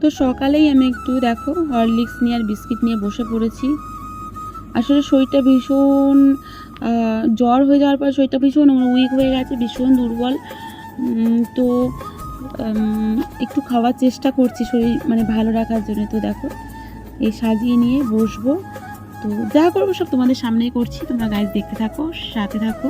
তো সকালেই আমি একটু দেখো হরলিক্স নিয়ে আর বিস্কিট নিয়ে বসে পড়েছি। আসলে শরীরটা ভীষণ জ্বর হয়ে যাওয়ার পর শরীরটা ভীষণ উইক হয়ে গেছে, ভীষণ দুর্বল। তো একটু খাওয়ার চেষ্টা করছি শরীর মানে ভালো রাখার জন্য। তো দেখো, এই সাজিয়ে নিয়ে বসবো। তো যা করব সব তোমাদের সামনেই করছি, তোমরা গাছ দেখতে থাকো, সাথে থাকো।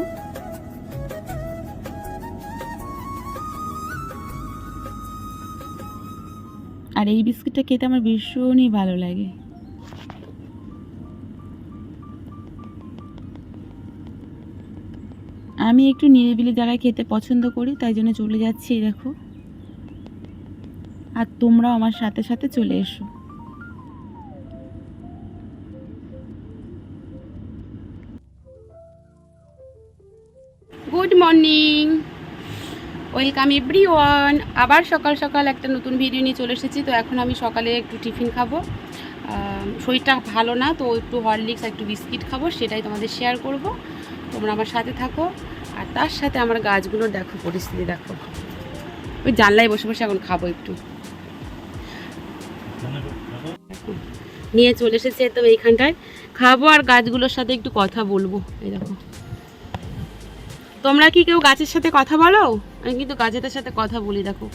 এই বিস্কিটটা খেতে আমার ভীষণই ভালো লাগে। আমি একটু নিরিবিলি জায়গায় খেতে পছন্দ করি, তাই জন্য চলে যাচ্ছি দেখো। আর তোমরাও আমার সাথে সাথে চলে এসো। Good morning welcome everyone আবার সকাল সকাল একটা নতুন ভিডিও নিয়ে চলে এসেছি, তো এখন আমি সকালে একটু টিফিন খাব। শরীরটা ভালো না, তো একটু হরলিক্স একটু বিস্কিট খাব, সেটাই তোমাদের শেয়ার করব। তোমরা আমার সাথে থাকো, আর তার সাথে আমার গাছগুলোর দেখো, পরিস্থিতি দেখো। ওই জানলায় বসে বসে এখন খাব একটু। নিয়ে চলে এসেছে তো এইখানটায়। খাব আর গাছগুলোর সাথে একটু কথা বলব, এই দেখো। তোমরা কি কেউ গাছের সাথে কথা বলো? আমি কিন্তু গাছেদের সাথে কথা বলি, দেখো।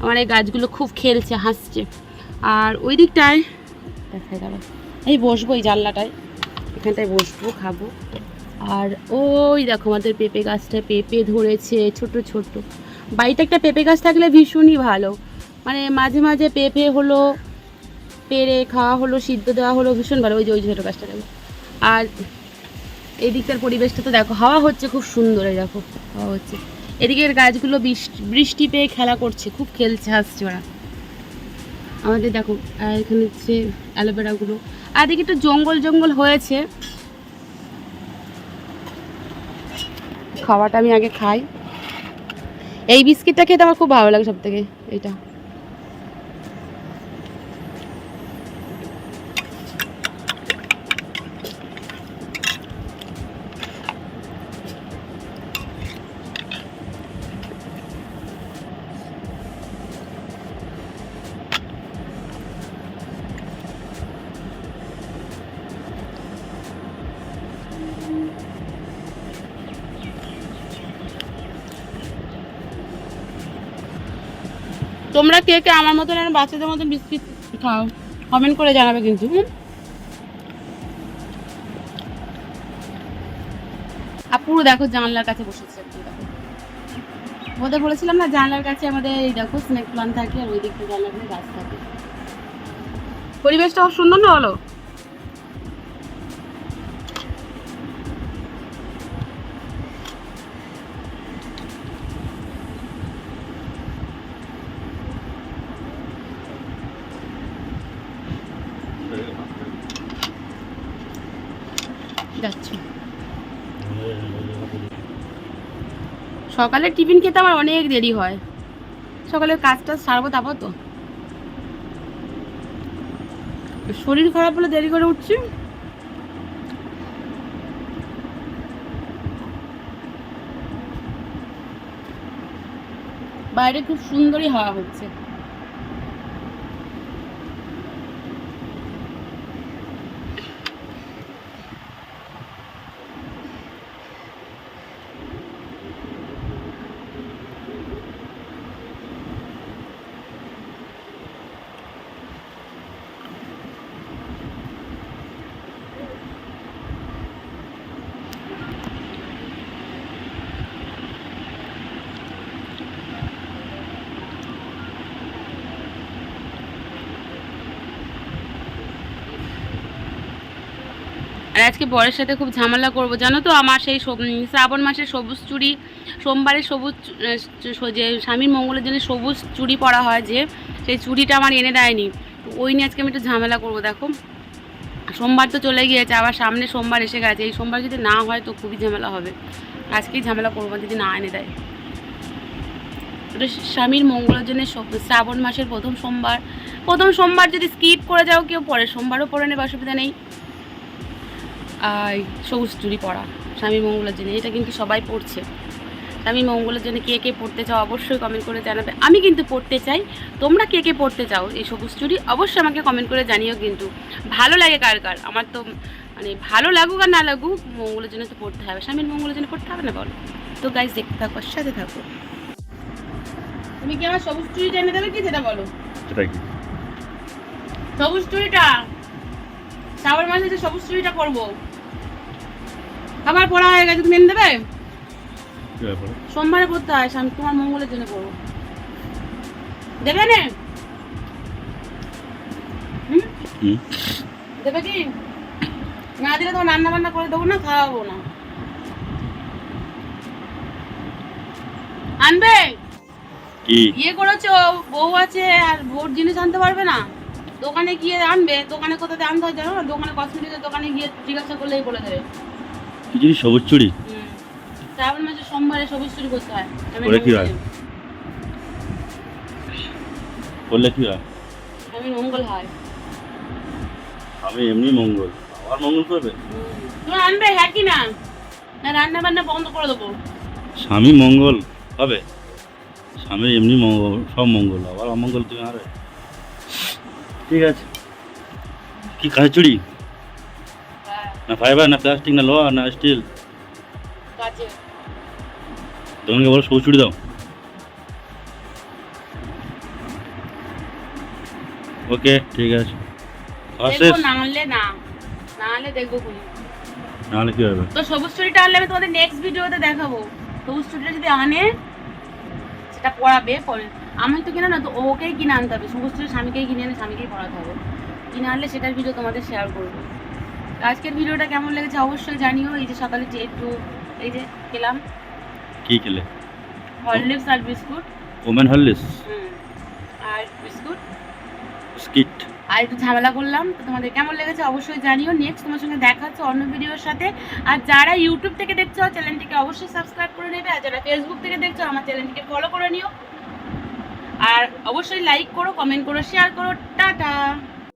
আমার এই গাছগুলো খুব খেলছে, হাসছে। আর ওই দিকটায় দেখা দাঁড়ো এই বসবো এই জানলাটায়। এখানটায় বসবো, খাব। আর ওই দেখো আমাদের পেঁপে গাছটা, পেঁপে ধরেছে, ছোট ছোট। বাড়িতে একটা পেঁপে গাছ থাকলে ভীষণই ভালো। মানে মাঝে মাঝে পেঁপে হলো, পেরে খাওয়া হলো, সিদ্ধ দেওয়া হলো, ভীষণ ভালো। ওই যে, ওই ছোটো গাছটা দেখো। আর এই দিকটার পরিবেশটা তো দেখো, হাওয়া হচ্ছে খুব সুন্দর, এই দেখো, হাওয়া হচ্ছে। এদিকের গাছগুলো বৃষ্টি পেয়ে খেলা করছে, খুব খেলছে, হাসছে ওরা। আমাদের দেখো এখানে হচ্ছে অ্যালোভেরাগুলো আর এদিকে একটু জঙ্গল জঙ্গল হয়েছে। খাওয়াটা আমি আগে খাই। এই বিস্কিটটা খেতে আমার খুব ভালো লাগে সব থেকে এইটা। তোমরা কে কে আমার মতন আর বাচ্চাদের মতন বিস্কিট খাও কমেন্ট করে জানাবে কিন্তু? আর পুরো দেখো জানলার কাছে বসেছে। ওদের বলেছিলাম না, জানলার কাছে আমাদের এই দেখো স্নেক প্লান থাকে আর ওই দিকটা জানলার কাছে গাছ থাকে। পরিবেশটা খুব সুন্দর না হলো যাচ্ছি। সকালে টিফিন খেতে আমার অনেক দেরি হয়। সকালে কাজটা সারবো তারপর তো। শরীর খারাপ হলে দেরি করে উঠছি। বাইরে খুব সুন্দরই হাওয়া হচ্ছে। আর আজকে বরের সাথে খুব ঝামেলা করব, জানো তো? আমার সেই শ্রাবণ মাসের সবুজ চুড়ি, সোমবারে সবুজ যে স্বামীর মঙ্গলের জন্য সবুজ চুড়ি পরা হয় যে, সেই চুড়িটা আমার এনে দেয়নি। ওই নিয়ে আজকে আমি একটু ঝামেলা করব, দেখো। সোমবার তো চলে গিয়েছে, আবার সামনে সোমবার এসে গেছে। এই সোমবার যদি না হয় তো খুবই ঝামেলা হবে। আজকেই ঝামেলা করব, যদি না এনে দেয়। স্বামীর মঙ্গলের জন্য শ্রাবণ মাসের প্রথম সোমবার। প্রথম সোমবার যদি স্কিপ করে যাও, কেউ পরের সোমবারও পরে নেবে, অসুবিধা নেই। সবুজ চুড়ি পরা স্বামী মঙ্গলের জন্য। এটা কিন্তু সবাই পড়ছে। স্বামী মঙ্গলের জন্য কে কে পড়তে চাও অবশ্যই কমেন্ট করে জানাবে। আমি কিন্তু পড়তে চাই। তোমরা কে কে পড়তে চাও এই সবুজ চুরি? অবশ্যই আমাকে কমেন্ট করে জানিও কিন্তু। ভালো লাগে কার কার? আমার তো মানে ভালো লাগুক আর না লাগুক মঙ্গলের জন্য তো পড়তে হবে। স্বামীর মঙ্গলের জন্য পড়তে হবে না বলো? তো গাইজ দেখতে থাকো আর সাথে থাকো। তুমি কি আমার সবুজ চুরিটা এনে দেবে কি সেটা বলো? সবুজ চুরিটা। শ্রাবণ মাসে যে সবুজ চুরিটা করব। আবার পড়া হয়ে গেছে তুমি এনে দেবে? সোমবারে পড়তে হয় স্বামী তোমার মঙ্গলের জন্য করব দেবে না? দেবে কি? না দিলে তোমার রান্না বান্না করে দেবো না খাওয়াবো না। আনবে? ইয়ে করেছ বউ আছে আর বউর জিনিস আনতে পারবে না। দোকানে গিয়ে আনবে দোকানে কোথাতে আনতে হয় জানো না? দোকানে কসমেটিকের দোকানে গিয়ে জিজ্ঞাসা করলেই বলে দেবে। জিনিস? সবুজ চুড়ি? শ্রাবণ মাসে সোমবারে সবুজ চুরি করতে হয়। করে কি হয়? করলে কি হয়? আমি মঙ্গল হয়। আমি এমনি মঙ্গল। আবার মঙ্গল করবে। তুমি আনবে হ্যাঁ কি না? না রান্না বান্না বন্ধ করে দেবো। স্বামী মঙ্গল হবে? স্বামী এমনি মঙ্গল সব মঙ্গল আবার অমঙ্গল তুমি আরে ঠিক আছে। কি চুড়ি? হ্যাঁ না ফাইবার না প্লাস্টিক না লোহা না স্টিল তোমাকে বলো সবুজ চুড়ি দাও। ওকে ঠিক আছে। খাওয়া শেষ? দেখব না আনলে না। না আনলে দেখব খুনি নাহলে কি হবে? তো সবুজ চুরিটা আনলে আমি তোমাদের নেক্সট ভিডিওতে দেখাবো। সবুজ চুরিটা যদি আনে সেটা পড়াবে পরে। আমি তো কিনা না তো ওকেই কিনে আনতে হবে। সবুজ চুরি স্বামীকেই কিনে এনে স্বামীকেই পড়াতে হবে। কিনে আনলে সেটার ভিডিও তোমাদের শেয়ার করব। আজকের ভিডিওটা কেমন লেগেছে অবশ্যই জানিও। এই যে সকালে যে একটু এই যে খেলাম। কি খেলে? হরলিক্স আর বিস্কুট। ওমেন হরলিস হুম, আর বিস্কুট? স্কিট আর একটু ঝামেলা করলাম। তো তোমাদের কেমন লেগেছে অবশ্যই জানিও। নেক্সট তোমার সঙ্গে দেখা হচ্ছে অন্য ভিডিওর সাথে। আর যারা ইউটিউব থেকে দেখছ চ্যানেলটিকে অবশ্যই সাবস্ক্রাইব করে নেবে। আর যারা ফেসবুক থেকে দেখছ আমার চ্যানেলটিকে ফলো করে নিও। আর অবশ্যই লাইক করো কমেন্ট করো শেয়ার করো। টাটা!